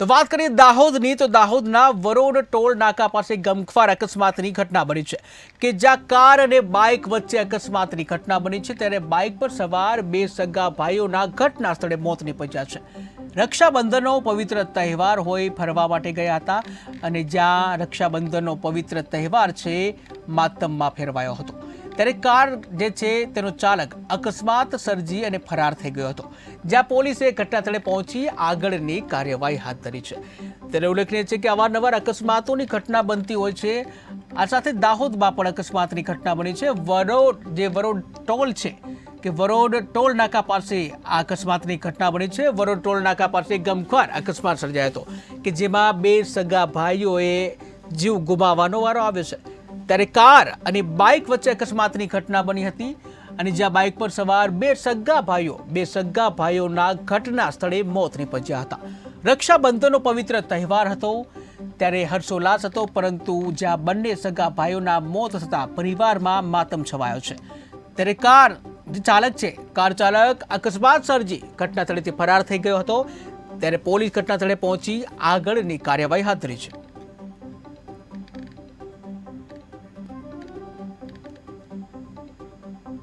તો વાત કરીએ દાહોદની, તો દાહોદના વરોડ ટોલ નાકા પાસે ગમખ્વાર અકસ્માતની ઘટના બની છે કે જ્યાં કાર અને બાઇક વચ્ચે અકસ્માતની ઘટના બની છે ત્યારે બાઇક પર સવાર બે સગા ભાઈઓના ઘટના સ્થળે મોત નીપજ્યા છે. રક્ષાબંધનનો પવિત્ર તહેવાર હોય ફરવા માટે ગયા હતા અને જ્યાં રક્ષાબંધનનો પવિત્ર તહેવાર છે, માતમમાં ફેરવાયો હતો. ત્યારે કાર જે છે તેનો ચાલક અકસ્માત સર્જી અને ફરાર થઈ ગયો હતો, જ્યાં પોલીસે ઘટનાસ્થળે પહોંચી આગળની કાર્યવાહી હાથ ધરી છે. ત્યારે ઉલ્લેખનીય છે કે અવારનવાર અકસ્માતોની ઘટના બનતી હોય છે. આ સાથે દાહોદમાં પણ અકસ્માતની ઘટના બની છે. વરોડ, જે વરોડ ટોલ છે કે વરોડ ટોલ નાકા પાસે આ અકસ્માતની ઘટના બની છે. વરોડ ટોલ નાકા પાસે ગમખ્વાર અકસ્માત સર્જાયો હતો કે જેમાં બે સગા ભાઈઓએ જીવ ગુમાવવાનો વારો આવ્યો છે. ત્યારે કાર અને બાઇક વચ્ચે અકસ્માતની ઘટના બની હતી અને જ્યાં બાઇક પર સવાર બે સગા ભાઈઓ, બે સગા ભાઈઓના ઘટના સ્થળે મોત નીપજ્યા હતા. રક્ષાબંધનનો પવિત્ર તહેવાર હતો, ત્યારે હર્ષોલ્લાસ હતો, પરંતુ જ્યાં બંને સગા ભાઈઓના મોત થતાં પરિવારમાં માતમ છવાયો છે. ત્યારે કાર જે ચાલક છે, કાર ચાલક અકસ્માત સર્જી ઘટના સ્થળેથી ફરાર થઈ ગયો હતો. ત્યારે પોલીસ ઘટના સ્થળે પહોંચી આગળની કાર્યવાહી હાથ ધરી છે.